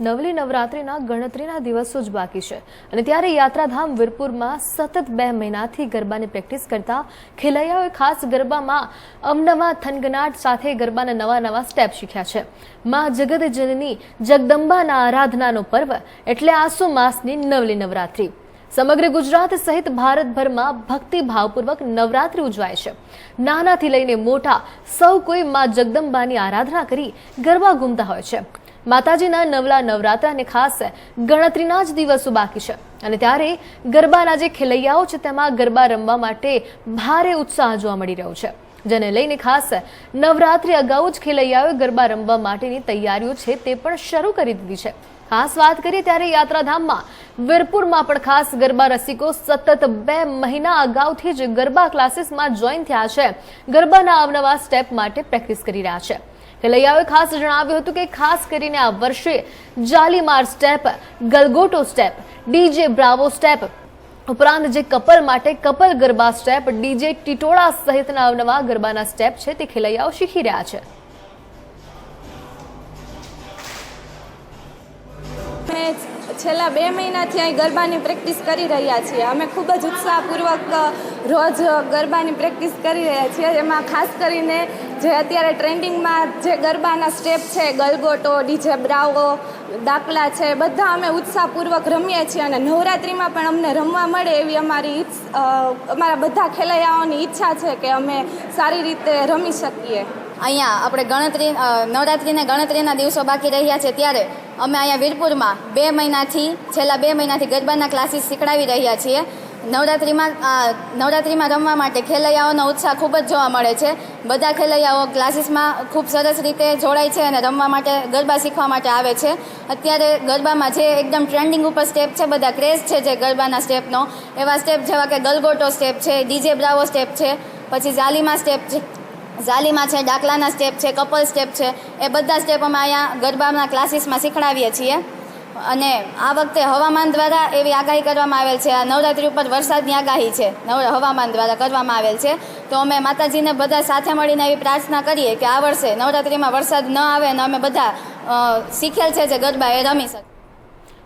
નવલી નવરાત્રિના ગણતરીના દિવસો જ બાકી છે. અને ત્યારે યાત્રાધામ વીરપુરમાં સતત બે મહિનાથી ગરબાની પ્રેક્ટિસ કરતા ખેલૈયાઓએ ખાસ ગરબામાં અવનવા થનગનાટ સાથે ગરબાના નવા નવા સ્ટેપ શીખ્યા છે. માં જગત જનની જગદંબાના આરાધનાનો પર્વ એટલે આસો માસની નવલી નવરાત્રિ. સમગ્ર ગુજરાત સહિત ભારતભરમાં ભક્તિભાવપૂર્વક નવરાત્રિ ઉજવાય છે. નાનાથી લઈને મોટા સૌ કોઈ માં જગદંબાની આરાધના કરી ગરબા ઘૂમતા હોય છે. માતાજીના નવલા નવરાત્રાને ખાસ ગણતરીના જ દિવસો બાકી છે. અને ત્યારે ગરબાના જે ખેલૈયાઓ છે, તેમાં ગરબા રમવા માટે ભારે ઉત્સાહ જોવા મળી રહ્યો છે. જેને લઈને ખાસ નવરાત્રી અગાઉ જ ખેલૈયાઓએ ગરબા રમવા માટેની તૈયારીઓ છે, તે પણ શરૂ કરી દીધી છે. ખાસ વાત કરીએ ત્યારે યાત્રાધામમાં વીરપુરમાં પણ ખાસ ગરબા રસિકો સતત બે મહિના અગાઉથી જ ગરબા ક્લાસીસમાં જોઈન થયા છે. ગરબાના અવનવા સ્ટેપ માટે પ્રેક્ટિસ કરી રહ્યા છે. ખેલૈયાઓએ ખાસ જણાવ્યું હતું કે ખાસ કરીને આ વર્ષે જાલીમાર સ્ટેપ, ગલગોટો સ્ટેપ, ડીજે બ્રાવો સ્ટેપ, ઉપરાંત જે કપલ માટે કપલ ગરબા સ્ટેપ, ડીજે ટીટોળા સહિતના અવનવા ગરબાના સ્ટેપ છે તે ખેલૈયાઓ શીખી રહ્યા છે. છેલ્લા બે મહિનાથી અહીં ગરબાની પ્રેક્ટિસ કરી રહ્યા છીએ. અમે ખૂબ જ ઉત્સાહપૂર્વક રોજ ગરબાની પ્રેક્ટિસ કરી રહ્યા છીએ. એમાં ખાસ કરીને જે અત્યારે ટ્રેન્ડિંગમાં જે ગરબાના સ્ટેપ છે, ગલગોટો, ડીજે બ્રાવો, દાખલા છે, બધા અમે ઉત્સાહપૂર્વક રમીએ છીએ અને નવરાત્રિમાં પણ અમને રમવા મળે એવી અમારી અમારા બધા ખેલૈયાઓની ઈચ્છા છે કે અમે સારી રીતે રમી શકીએ. અહીંયા આપણે ગણતરી નવરાત્રિને ગણતરીના દિવસો બાકી રહ્યા છે ત્યારે અમે અહીંયા વીરપુરમાં બે મહિનાથી, છેલ્લા બે મહિનાથી ગરબાના ક્લાસીસ શીખડાવી રહ્યા છીએ. નવરાત્રિમાં નવરાત્રિમાં રમવા માટે ખેલૈયાઓનો ઉત્સાહ ખૂબ જ જોવા મળે છે. બધા ખેલૈયાઓ ક્લાસીસમાં ખૂબ સરસ રીતે જોડાય છે અને રમવા માટે, ગરબા શીખવા માટે આવે છે. અત્યારે ગરબામાં જે એકદમ ટ્રેન્ડિંગ ઉપર સ્ટેપ છે, બધા ક્રેઝ છે જે ગરબાના સ્ટેપનો. એવા સ્ટેપ જેવા કે ગલગોટો સ્ટેપ છે, ડીજે બ્રાવો સ્ટેપ છે, પછી જાલીમા સ્ટેપ છે ઝાલીમાં છે, ડાકલાના સ્ટેપ છે કપલ સ્ટેપ છે, એ બધા સ્ટેપ અમે અહીંયા ગરબાના ક્લાસીસમાં શીખડાવીએ છીએ. અને આ વખતે હવામાન દ્વારા એવી આગાહી કરવામાં આવેલ છે, આ નવરાત્રિ ઉપર વરસાદની આગાહી છે, નવ હવામાન દ્વારા કરવામાં આવેલ છે. તો અમે માતાજીને બધા સાથે મળીને એવી પ્રાર્થના કરીએ કે આ વર્ષે નવરાત્રિમાં વરસાદ ન આવે અને અમે બધા શીખેલ છે જે ગરબા, એ રમી શકીએ.